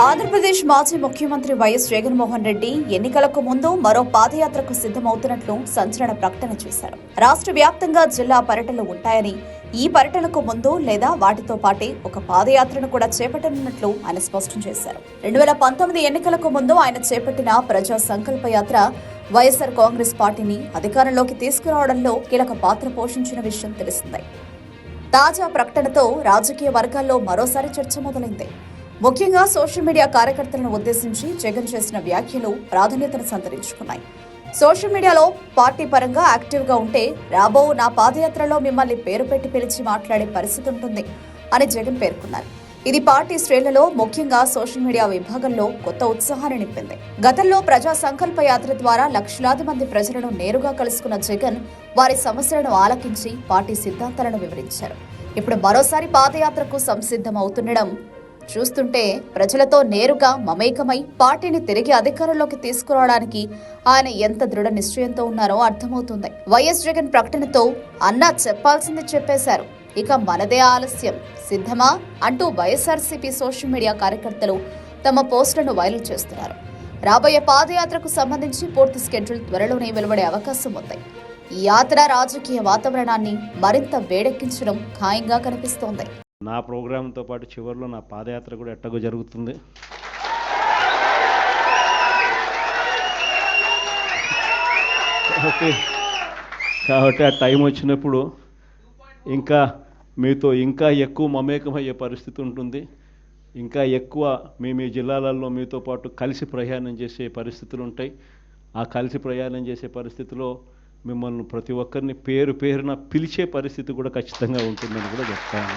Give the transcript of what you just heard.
ఆంధ్రప్రదేశ్ మాజీ ముఖ్యమంత్రి వైఎస్ జగన్మోహన్ రెడ్డి ఎన్నికలకు ముందు మరో పాదయాత్రకు సిద్ధమవుతున్నట్లు సంచలన ప్రకటన చేశారు. రాష్ట్ర వ్యాప్తంగా జిల్లా పర్యటనలు ఉంటాయని ఈ పర్యటనకు ముందు లేదా వాటితో పాటే ఒక పాదయాత్రను కూడా చేపట్టనున్నట్లు ఆయన స్పష్టం చేశారు. రెండు వేల పంతొమ్మిది ఎన్నికలకు ముందు ఆయన చేపట్టిన ప్రజా సంకల్ప యాత్ర వైఎస్ఆర్ కాంగ్రెస్ పార్టీని అధికారంలోకి తీసుకురావడంలో కీలక పాత్ర పోషించిన విషయం తెలిసిందే. తాజా ప్రకటనతో రాజకీయ వర్గాల్లో మరోసారి చర్చ మొదలైంది. ముఖ్యంగా సోషల్ మీడియా కార్యకర్తలను ఉద్దేశించి జగన్ చేసిన వ్యాఖ్యలు ప్రాధాన్యతను సంతరించుకున్నాయి. సోషల్ మీడియాలో పార్టీ పరంగా యాక్టివ్గా ఉంటే రాబో నా పాదయాత్రలో మిమ్మల్ని పేరు పెట్టి పిలిచి మాట్లాడే పరిస్థితి ఉంటుంది అని జగన్ పేర్కొన్నారు. ఇది పార్టీ శ్రేణులలో ముఖ్యంగా సోషల్ మీడియా విభాగంలో కొత్త ఉత్సాహాన్ని నింపింది. గతంలో ప్రజా సంకల్ప యాత్ర ద్వారా లక్షలాది మంది ప్రజలను నేరుగా కలుసుకున్న జగన్ వారి సమస్యలను ఆలకించి పార్టీ సిద్ధాంతాలను వివరించారు. ఇప్పుడు మరోసారి పాదయాత్రకు సంసిద్ధం అవుతుండడం చూస్తుంటే ప్రజలతో నేరుగా మమేకమై పార్టీని తిరిగి అధికారంలోకి తీసుకురావడానికి ఆయన ఎంత దృఢ నిశ్చయంతో ఉన్నారో అర్థమవుతుంది. వైఎస్ జగన్ ప్రకటనతో అన్నా చెప్పాల్సింది చెప్పేశారు. ఇక మనదే ఆలస్యం. సిద్ధమా అంటూ వైఎస్ఆర్సీపీ సోషల్ మీడియా కార్యకర్తలు తమ పోస్టులను వైరల్ చేస్తున్నారు. రాబోయే పాదయాత్రకు సంబంధించి పూర్తి స్కెడ్యూల్ త్వరలోనే వెలువడే అవకాశం ఉంది. ఈ యాత్ర రాజకీయ వాతావరణాన్ని మరింత వేడెక్కించడం ఖాయంగా కనిపిస్తోంది. నా ప్రోగ్రాంతో పాటు చివరిలో నా పాదయాత్ర కూడా ఎట్టగో జరుగుతుంది. కాబట్టి కాబట్టి ఆ టైం వచ్చినప్పుడు ఇంకా మీతో ఇంకా ఎక్కువ మమేకమయ్యే పరిస్థితి ఉంటుంది. ఇంకా ఎక్కువ మీ మీ జిల్లాలలో మీతో పాటు కలిసి ప్రయాణం చేసే పరిస్థితులు ఉంటాయి. ఆ కలిసి ప్రయాణం చేసే పరిస్థితిలో మిమ్మల్ని ప్రతి ఒక్కరిని పేరు పేరున పిలిచే పరిస్థితి కూడా ఖచ్చితంగా ఉంటుందని కూడా చెప్తాను.